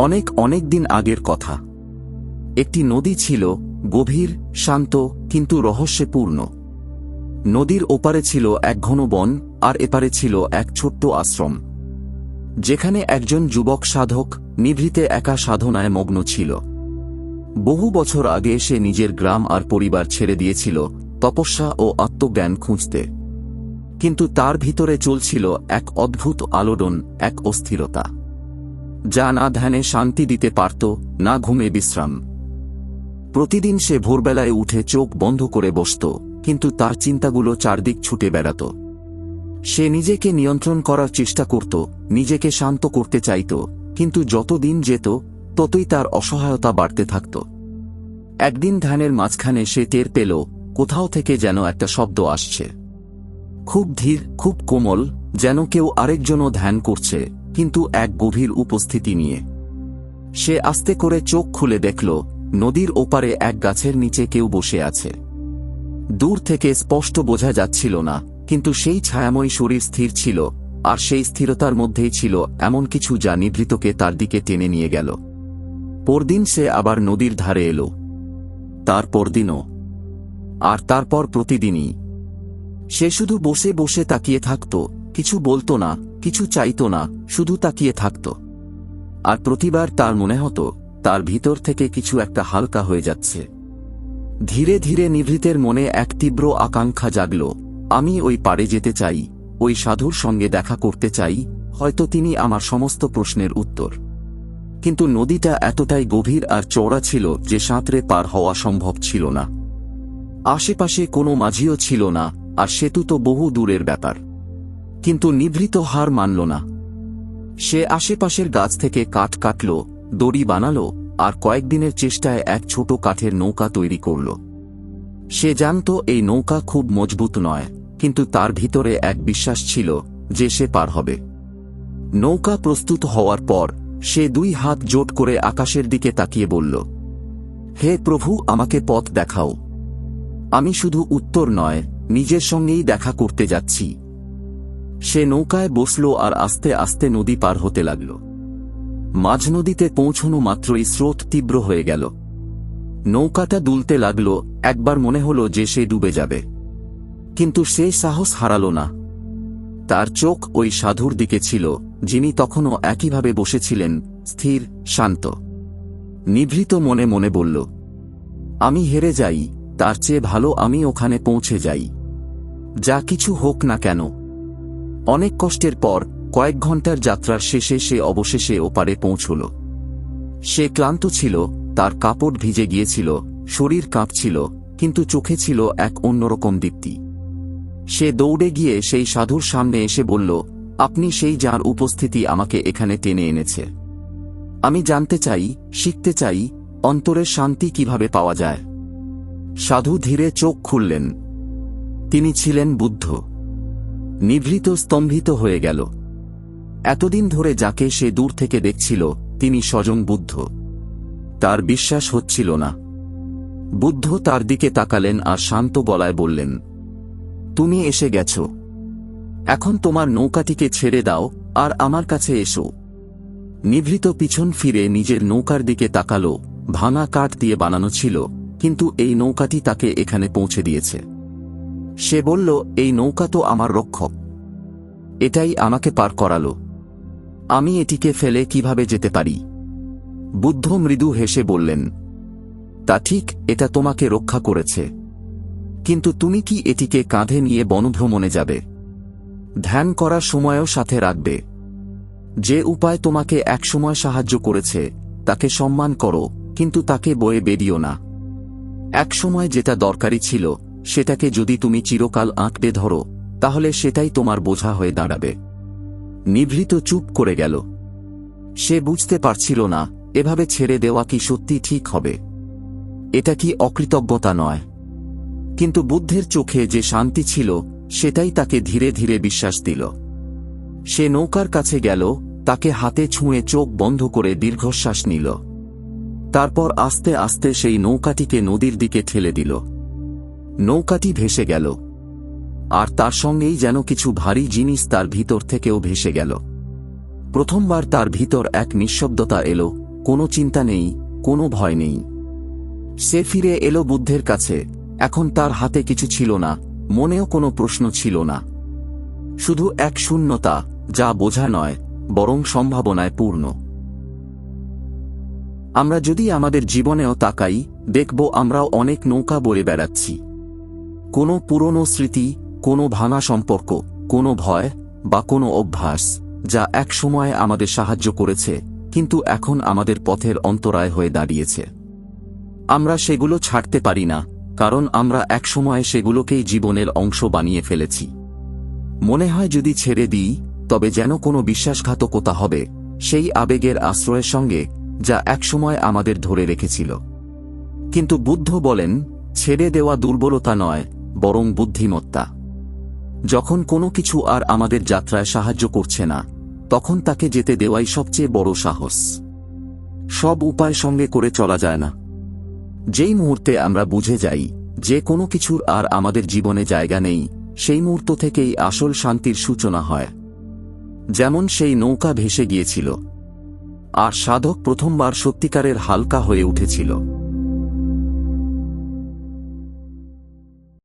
অনেক অনেক দিন আগের কথা। একটি নদী ছিল গভীর, শান্ত, কিন্তু রহস্যে পূর্ণ নদীর ওপারে ছিল এক ঘন বন, আর এপারে ছিল এক ছোট্ট আশ্রম। যেখানে একজন যুবক সাধক নিভৃতে একা সাধনায় মগ্ন ছিল। বহু বছর আগে সে নিজের গ্রাম আর পরিবার ছেড়ে দিয়েছিল তপস্যা ও আত্মজ্ঞান খুঁজতে। কিন্তু তার ভিতরে চলছিল এক অদ্ভুত আলোড়ন, এক অস্থিরতা। যা না ধ্যানে শান্তি দিতে পারত, না ঘুমে বিশ্রাম। প্রতিদিন সে ভোরবেলায় উঠে চোখ বন্ধ করে বসত, কিন্তু তার চিন্তাগুলো চারদিক ছুটে বেড়াত। সে নিজেকে নিয়ন্ত্রণ করার চেষ্টা করত, নিজেকে শান্ত করতে চাইত, কিন্তু যত দিন যেত, ততই তার অসহায়তা বাড়তে থাকত। একদিন ধ্যানের মাঝখানে সে টের পেল, কোথাও থেকে যেন একটা শব্দ আসছে। খুব ধীর, খুব কোমল, যেন কেউ আরেকজনও ধ্যান করছে। কিন্তু এক গভীর উপস্থিতি নিয়ে। সে আস্তে করে চোখ খুলে দেখল, নদীর ওপারে এক গাছের নিচে কেউ বসে আছে। দূর থেকে স্পষ্ট বোঝা যাচ্ছিল না, কিন্তু সেই ছায়াময় শরীর স্থির ছিল, আর সেই স্থিরতার মধ্যেই ছিল এমন কিছু যা নিভৃতকে তার দিকে টেনে নিয়ে গেল। পরদিন সে আবার নদীর ধারে এলো। তার পরদিনও। আর তারপর প্রতিদিনই। সে শুধু বসে বসে তাকিয়ে থাকত, কিছু বলতো না কিছু চাইত না, শুধু তাকিয়ে থাকত। আর প্রতিবার তার মনে হতো, তার ভিতর থেকে কিছু একটা হালকা হয়ে যাচ্ছে। ধীরে ধীরে নিভৃতের মনে এক তীব্র আকাঙ্ক্ষা জাগল, আমি ওই পাড়ে যেতে চাই, ওই সাধুর সঙ্গে দেখা করতে চাই, হয়তো তিনি আমার সমস্ত প্রশ্নের উত্তর। কিন্তু নদীটা এতটাই গভীর আর চওড়া ছিল যে সাঁতরে পার হওয়া সম্ভব ছিল না। আশেপাশে কোনো মাঝিও ছিল না, আর সেতু তো বহু দূরের ব্যাপার। কিন্তু নিভৃত হার মানল না। সে আশেপাশের গাছ থেকে কাঠ কাটল, দড়ি বানাল আর কয়েকদিনের চেষ্টায় এক ছোট কাঠের নৌকা তৈরি করল। সে জানত এই নৌকা খুব মজবুত নয়, কিন্তু তার ভিতরে এক বিশ্বাস ছিল যে সে পার হবে। নৌকা প্রস্তুত হওয়ার পর সে দুই হাত জোট করে আকাশের দিকে তাকিয়ে বলল, হে প্রভু, আমাকে পথ দেখাও। আমি শুধু উত্তর নয়, নিজের সঙ্গেই দেখা করতে যাচ্ছি। সে নৌকায় বসল আর আস্তে আস্তে নদী পার হতে লাগল। মাঝ নদীতে পৌঁছনো মাত্রই স্রোত তীব্র হয়ে গেল। নৌকাটা দুলতে লাগল, একবার মনে হল যে সে ডুবে যাবে। কিন্তু সে সাহস হারাল না। তার চোখ ওই সাধুর দিকে ছিল, যিনি তখনও একইভাবে বসেছিলেন, স্থির, শান্ত। নিভৃত মনে মনে বলল, আমি হেরে যাই, তার চেয়ে ভালো আমি ওখানে পৌঁছে যাই। যা কিছু হোক না কেন অনেক কষ্টের পর, কয়েক ঘণ্টার যাত্রার শেষে সে অবশেষে ওপারে পৌঁছল। সে ক্লান্ত ছিল, তার কাপড় ভিজে গিয়েছিল, শরীর কাঁপছিল, কিন্তু চোখে ছিল এক অন্যরকম দীপ্তি। সে দৌড়ে গিয়ে সেই সাধুর সামনে এসে বলল, আপনি সেই যার উপস্থিতি আমাকে এখানে টেনে এনেছে। আমি জানতে চাই, শিখতে চাই, অন্তরের শান্তি কীভাবে পাওয়া যায়? সাধু ধীরে চোখ খুললেন। তিনি ছিলেন বুদ্ধ। নিভৃত স্তম্ভিত হয়ে গেল। এতদিন ধরে যাকে সে দূর থেকে দেখছিল, তিনি স্বজন বুদ্ধ। তার বিশ্বাস হচ্ছিল না। বুদ্ধ তার দিকে তাকালেন আর শান্ত গলায় বললেন, তুমি এসে গেছ। এখন তোমার নৌকাটিকে ছেড়ে দাও আর আমার কাছে এসো। নিভৃত পিছন ফিরে নিজের নৌকার দিকে তাকালো, ভাঙা কাঠ দিয়ে বানানো ছিল, কিন্তু এই নৌকাটি তাকে এখানে পৌঁছে দিয়েছে। সে বলল, এই নৌকা তো আমার রক্ষক। এটাই আমাকে পার করালো। আমি এটিকে ফেলে কীভাবে যেতে পারি? বুদ্ধ মৃদু হেসে বললেন, তা ঠিক, এটা তোমাকে রক্ষা করেছে। কিন্তু তুমি কি এটিকে কাঁধে নিয়ে বনভ্রমণে যাবে? ধ্যান করার সময়ও সাথে রাখবে। যে উপায় তোমাকে একসময় সাহায্য করেছে, তাকে সম্মান করো, কিন্তু তাকে বয়ে বেরিও না। একসময় যেটা দরকারি ছিল সেটাকে যদি তুমি চিরকাল আঁকড়ে ধরো, তাহলে সেটাই তোমার বোঝা হয়ে দাঁড়াবে। নিভৃত চুপ করে গেল। সে বুঝতে পারছিল না, এভাবে ছেড়ে দেওয়া কি সত্যি ঠিক হবে। এটা কি অকৃতজ্ঞতা নয়। কিন্তু বুদ্ধের চোখে যে শান্তি ছিল, সেটাই তাকে ধীরে ধীরে বিশ্বাস দিল। সে নৌকার কাছে গেল, তাকে হাতে ছুঁয়ে চোখ বন্ধ করে দীর্ঘশ্বাস নিল। তারপর আস্তে আস্তে সেই নৌকাটিকে নদীর দিকে ঠেলে দিল। নৌকাটি ভেসে গেল। আর তার সঙ্গেই যেন কিছু ভারী জিনিস তার ভিতর থেকেও ভেসে গেল। প্রথমবার তার ভিতর এক নিঃশব্দতা এলো, কোনো চিন্তা নেই, কোনো ভয় নেই। সে ফিরে এলো বুদ্ধের কাছে, এখন তার হাতে কিছু ছিল না, মনেও কোনো প্রশ্ন ছিল না। শুধু এক শূন্যতা, যা বোঝা নয়, বরং সম্ভাবনায় পূর্ণ। আমরা যদি আমাদের জীবনেও তাকাই, দেখব আমরাও অনেক নৌকা বয়ে বেড়াচ্ছি। কোনো পুরনো স্মৃতি, কোনো ভাঙা সম্পর্ক, কোনো ভয় বা কোনো অভ্যাস যা এক সময় আমাদের সাহায্য করেছে, কিন্তু এখন আমাদের পথের অন্তরায় হয়ে দাঁড়িয়েছে। আমরা সেগুলো ছাড়তে পারি না, কারণ আমরা একসময় সেগুলোকেই জীবনের অংশ বানিয়ে ফেলেছি। মনে হয় যদি ছেড়ে দিই, তবে যেন কোনো বিশ্বাসঘাতকতা হবে, সেই আবেগের আশ্রয়ের সঙ্গে যা একসময় আমাদের ধরে রেখেছিল। কিন্তু বুদ্ধ বলেন, ছেড়ে দেওয়া দুর্বলতা নয় বরং বুদ্ধিমত্তা। যখন কোনো কিছু আর আমাদের যাত্রায় সাহায্য করছে না, তখন তাকে যেতে দেওয়াই সবচেয়ে বড় সাহস। সব উপায় সঙ্গে করে চলা যায় না। যেই মুহূর্তে আমরা বুঝে যাই যে কোনো কিছুর আর আমাদের জীবনে জায়গা নেই, সেই মুহূর্ত থেকেই আসল শান্তির সূচনা হয়। যেমন সেই নৌকা ভেসে গিয়েছিল। আর সাধক প্রথমবার সত্যিকারের হালকা হয়ে উঠেছিল।